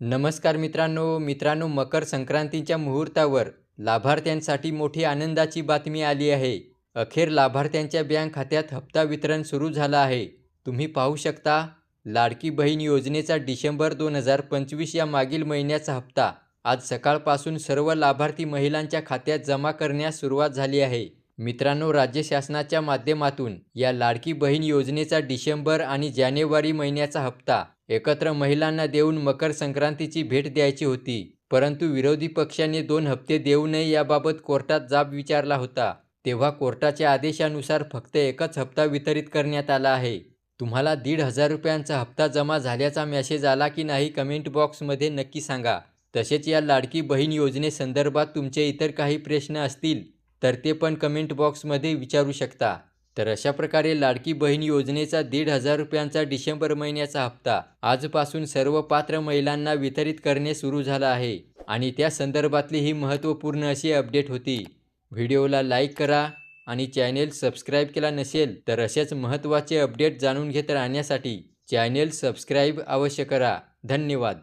नमस्कार मित्रांनो मित्रांनो मकर संक्रांतीच्या मुहूर्तावर लाभार्थ्यांसाठी मोठी आनंदाची बातमी आली आहे. अखेर लाभार्थ्यांच्या बँक खात्यात हप्ता वितरण सुरू झालं आहे. तुम्ही पाहू शकता लाडकी बहीण योजनेचा डिसेंबर दोन हजार पंचवीस या मागील महिन्याचा हप्ता. आज सकाळपासून सर्व लाभार्थी महिलांच्या खात्यात जमा करण्यास सुरुवात झाली आहे. मित्रांनो राज्य शासनाच्या माध्यमातून या लाडकी बहीण योजनेचा डिसेंबर आणि जानेवारी महिन्याचा हप्ता एकत्र महिलांना देऊन मकर संक्रांतीची भेट द्यायची होती. परंतु विरोधी पक्षाने दोन हप्ते देऊ नये याबाबत कोर्टात जाब विचारला होता. तेव्हा कोर्टाच्या आदेशानुसार फक्त एकच हप्ता वितरित करण्यात आला आहे. तुम्हाला दीड हजार रुपयांचा हप्ता जमा झाल्याचा मेसेज आला की नाही कमेंट बॉक्समध्ये नक्की सांगा. तसेच या लाडकी बहीण योजनेसंदर्भात तुमचे इतर काही प्रश्न असतील तर ते पण कमेंट बॉक्समध्ये विचारू शकता. तर अशा प्रकारे लाडकी बहीण योजनेचा दीड हजार रुपयांचा डिसेंबर महिन्याचा हप्ता आजपासून सर्व पात्र महिलांना वितरित करणे सुरू झालं आहे. आणि त्या संदर्भातली ही महत्त्वपूर्ण अशी अपडेट होती. व्हिडिओला लाईक करा आणि चॅनेल सबस्क्राईब केला नसेल तर असेच महत्त्वाचे अपडेट जाणून घेत राहण्यासाठी चॅनेल सबस्क्राईब अवश्य करा. धन्यवाद.